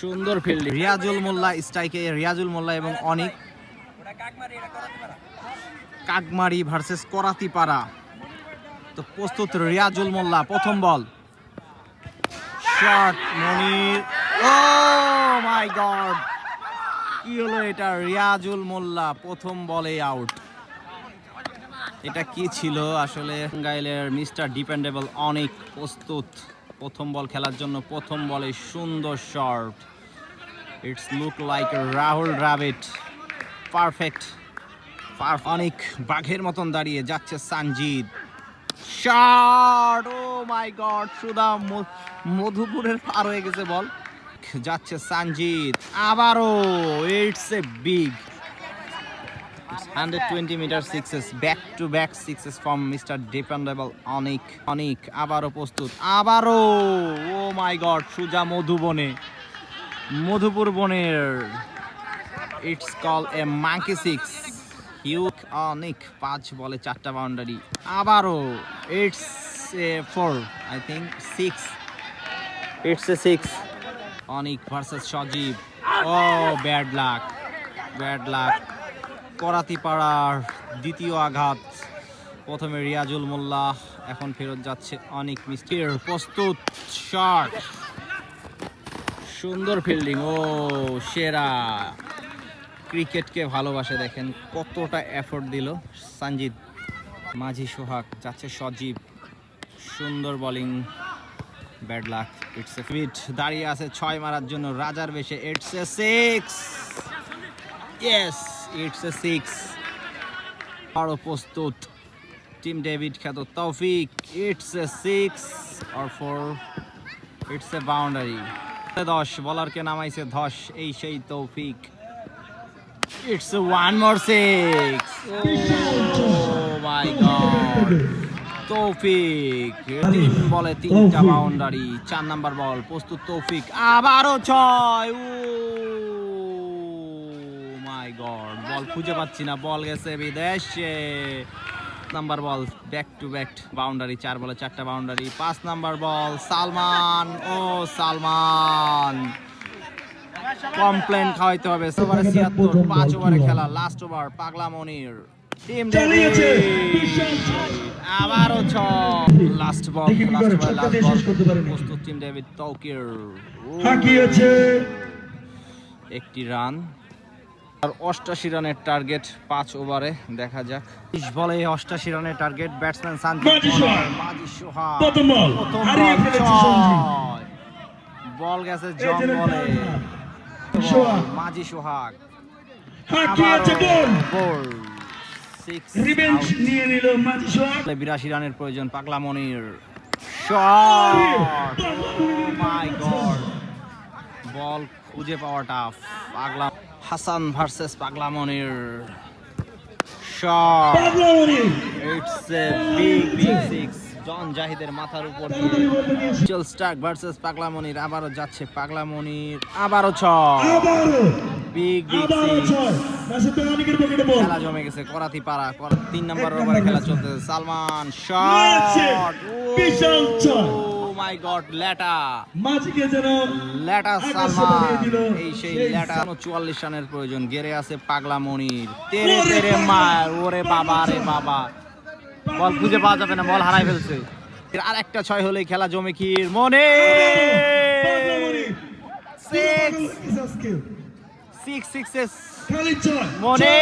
সুন্দর ফিল্ডিং রিয়াজুল মোল্লা স্ট্রাইকে, রিয়াজুল মোল্লা এবং অনিক। কাকমারি ভার্সেস করাতিপাড়া। তো প্রস্তুত রিয়াজুল মোল্লা, প্রথম বল। Shot Monir. O my god! কি হলো এটা? রিয়াজুল মোল্লা, প্রথম বলে আউট এটা কি ছিল? আসলে গাইলের মিস্টার ডিপেন্ডেবল অনেক প্রস্তুত। প্রথম বল খেলার জন্য প্রথম বলে সুন্দর shot it's look like Rahul Dravid perfect অনেক বাঘের মতন দাঁড়িয়ে যাচ্ছে Sanjid. Shot oh my god সুদা মধুপুরের পার হয়ে গেছে বল। যাচ্ছে সানজিদ। আবারও it's a big 120 metre sixes back to back sixes from mister dependable Anik Anik আবারও প্রস্তুত, আবারও! ও মাই গড সুজা মধুবনে মধুপুর বনের। It's call a monkey six huge Anik পাঁচ বলে চারটা বাউন্ডারি আবারও। It's a four I think six it's a six Anik versus Sajib O bad luck bad luck করাতিপাড়ার দ্বিতীয় আঘাত। প্রথমে রিয়াজুল মোল্লা, এখন ফেরত যাচ্ছে অনেক মিস্টির প্রস্তুত শট। সুন্দর ফিল্ডিং ও সেরা। ক্রিকেটকে ভালোবাসে দেখেন, কতটা এফোর্ট দিল। সঞ্জিত মাঝি সোহাগ, যাচ্ছে সজীব। সুন্দর bowling bad luck it's a fit দাঁড়িয়ে আছে ছয় মারার জন্য, রাজার বেশে it's a six yes it's a six আরও প্রস্তুত। টিম ডেভিড খ্যাত Toufiq. It's a six or four it's a boundary দশ বলারকে নামাইছে ধস এই সেই Toufiq. It's one more six my god Toufiq. তিন বলে তিনটা বাউন্ডারি চার নাম্বার বল। প্রস্তুত তৌফিক। আবারও ছয়। ও মাই গড। বল খুঁজে পাচ্ছি না বল গেছে বিদেশে। Number ball back to back boundary চার বলে চারটা বাউন্ডারি পাঁচ নাম্বার বল সালমান ও সালমান। কমপ্লেন খাওয়াইতে হবে ওভারে ছিয়াত্তর পাঁচ ওভারে খেলা লাস্ট ওভার পাগলা মনির। টিম। আবারও ছ লাস্ট বল লাস্ট বল করতে পারেনি। প্রস্তুত টিম ডেভিড তৌকির একটি রান আর অষ্টাশি রানের টার্গেট পাঁচ ওভারে দেখা যাক। বিশ বলে অষ্টাশি রানের টার্গেট ব্যাটসম্যান বল। গেছে এই জং জন্য বলে। টার্ন। মাঝি সোহাগ। বিরাশি রানের প্রয়োজন পাগলা মনির মাই গড বল খুঁজে পাওয়া টাফ পাগলা হাসান ভার্সেস পাগলা Monir shot পাগলামণি it's a big big six জন জাহিদের মাথার উপর স্টার্ক ভার্সেস পাগলা মনির আবারও যাচ্ছে পাগলা মনির আবারও ছয়। বিগ বিগ খেলা জমে গেছে করাতি পাড়া তিন নম্বর এক ওভারে খেলা চলতেছে। সালমান। শট বিশাল। মাই গড লেটা মাঝিকে যেন আকাশে সালমান এই সেই সাল- চুয়াল্লিশ রানের প্রয়োজন। গেরে আছে পাগলা মনির তেরে তেরে মার ওরে বাবা রে বাবা। বল খুঁজে পাওয়া যাবে না বল হারাই ফেলছে। আর একটা ছয় হলে খেলা জমে ক্ষীর মনে। সিক্স সিক্সেস মনে।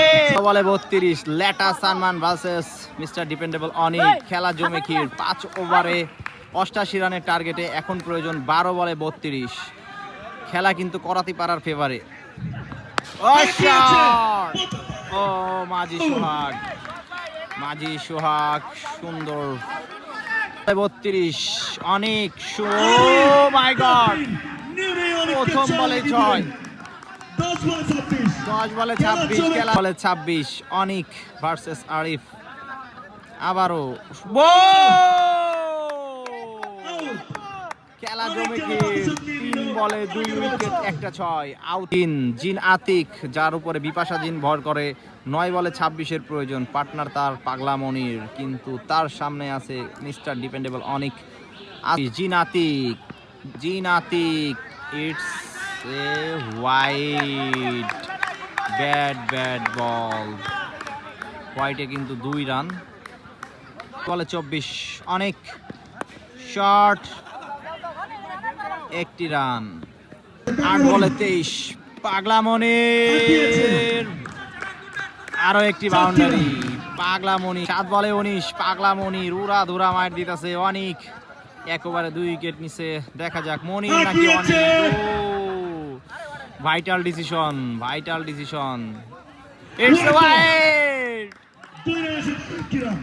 বলে বত্রিশ। লেটা Salman versus mister dependable Anik. খেলা জমে ক্ষীর। পাঁচ ওভারে অষ্টাশি রানের টার্গেটে এখন প্রয়োজন বারো বলে বত্রিশ। খেলা কিন্তু করাতি পাড়ার ফেভারে ও মাঝি সোহাগ। মাঝি সোহাগ, সুন্দর। বত্রিশ, অনেক মাই গড প্রথম বলে ছয়। দশ বলে ছাব্বিশ, খেলা। বলে ছাব্বিশ। অনিক ভার্সেস আরিফ। আবারও তিন বলে দুই উইকেট একটা ছয় আউট তিন জিন আতিক যার উপরে বিপাশা জিন ভর করে নয় বলে ছাব্বিশের প্রয়োজন। পার্টনার তার পাগলা মনির কিন্তু তার সামনে আছে মিস্টার ডিপেন্ডেবল অনিক জিন আতিক জিন Atik it's a wide bad bad ball হোয়াইটে কিন্তু দুই রান বলে চব্বিশ অনেক শর্ট একটি রান। আট বলে তেইশ পাগলা মনির আরও একটি বাউন্ডারি। পাগলা মনি সাত বলে উনিশ পাগলা মনির উড়া ধুরা মার দিতেছে অনেক। একেবারে দুই উইকেট নিচে দেখা যাক মনির নাকি অনেক? Vital decision vital decision. It's wide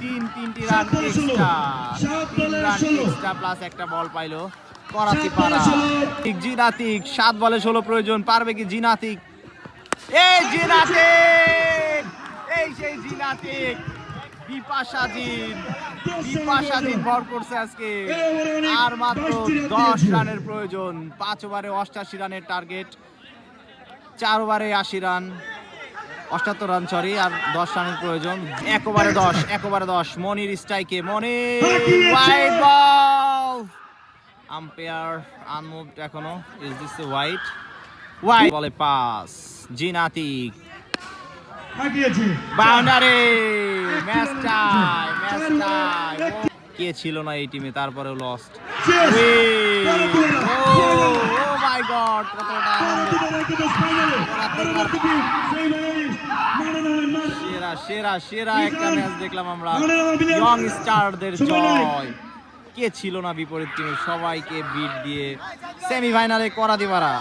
তিন তিনটি রান। এক্সট্রা প্লাস একটা বল পাইলো। করাতি পারা। জিনাতিক সাত বলে ষোলো প্রয়োজন পারবে কি জিনাতিক? এই জিনাতিক এই সেই জিনাতিক। বিপাশাজিন বিপাশাজিন ভর করছে আজকে। আর মাত্র দশ রানের প্রয়োজন পাঁচ ওভারে অষ্টাশি রানের টার্গেট চার ওভারে আশি রান অষ্টাত্তর রান সরি আর দশ রানের প্রয়োজন। এক ওভারে দশ এক ওভারে দশ মনির স্ট্রাইকে Monir wide ball umpire unmoved এখনও ইজ দিস হোয়াইট হোয়াইট বলে pass জিনাতিক boundary match tie match tie কে ছিল না এই টিমে তারপরেও লস্ট ও মাই গড কতটা সেরা সেরা সেরা একটা ম্যাচ দেখলাম আমরা। ইয়ং স্টারদের জয়। কে ছিল না বিপরীত টিমে? সবাইকে বিট দিয়ে সেমিফাইনালে করা দিবারা।